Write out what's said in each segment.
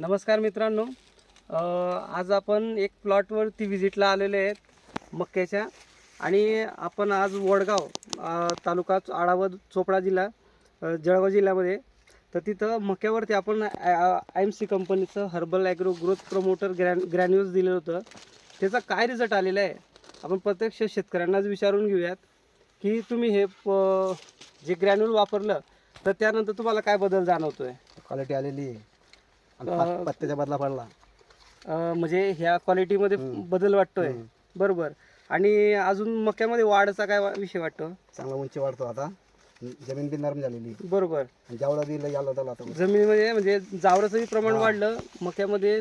नमस्कार मित्रांनो. आज आपण एक प्लॉटवरती व्हिजिटला आलेले आहेत मक्याच्या. आणि आपण आज वडगाव तालुका आढावा चोपडा जिल्हा जळगाव जिल्ह्यामध्ये. तर तिथं मक्यावरती आपण आय एम सी कंपनीचं herbal agro growth promoter gran granules दिलं होतं. त्याचा काय रिझल्ट आलेला आहे? आपण प्रत्यक्ष शेतकऱ्यांनाच विचारून घेऊयात. की तुम्ही हे प- जे ग्रॅन्युल वापरलं तर त्यानंतर तुम्हाला काय बदल जाणवतो आहे क्वालिटी आलेली आहे. अं, पत- पत्त्याच्या बदला पडला. अ, म्हणजे ह्या क्वालिटीमध्ये. बदल वाटतोय. बरोबर. आणि अजून मक्यामध्ये वाढचा काय वा- विषय वाटतो? चांगला उंची वाढतो आता. जमीन बी नरम झालेली. बरोबर. आणि जेवढा दिलं याला त्याला आता. जमिनीमध्ये म्हणजे जावराचंही प्रमाण. वाढलं मक्यामध्ये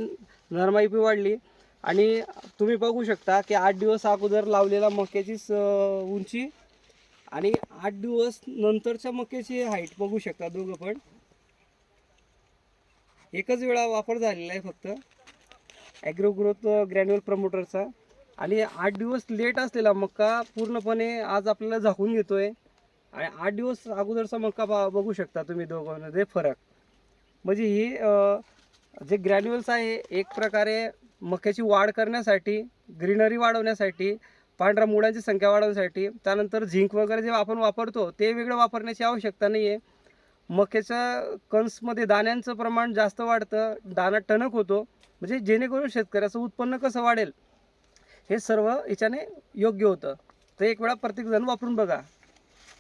नरमाई बी वाढली. आणि तुम्ही बघू शकता की आठ दिवस अगोदर लावलेला मक्याची स- उंची आणि आठ दिवस नंतरच्या मक्याची हाईट बघू शकता दोघं पण. एकच वेळा वापर झालेला आहे फक्त. ॲग्रो ग्रोथ ग्रॅन्युअल प्रमोटरचा आणि आठ दिवस लेट असलेला मक्का पूर्णपणे आज आपल्याला झाकून घेतो आहे आणि आठ दिवस अगोदरचा मक्का बा- बघू शकता तुम्ही दोघांमध्ये फरक. म्हणजे ही जे ग्रॅन्युअल्स आहे एक प्रकारे मक्याची वाढ करण्यासाठी ग्रीनरी वाढवण्यासाठी पांढऱ्या मुळांची संख्या वाढवण्यासाठी त्यानंतर झिंक वगैरे जे आपण वापरतो ते वेगळं वापरण्याची आवश्यकता नाही आहे मक्याच्या कणसमध्ये दाण्यांचं प्रमाण जास्त वाढतं दाणा टणक होतो. म्हणजे जेणेकरून शेतकऱ्याचं उत्पन्न कसं वाढेल? हे सर्व याच्याने योग्य होतं. तर एक वेळा प्रत्येकजण वापरून बघा.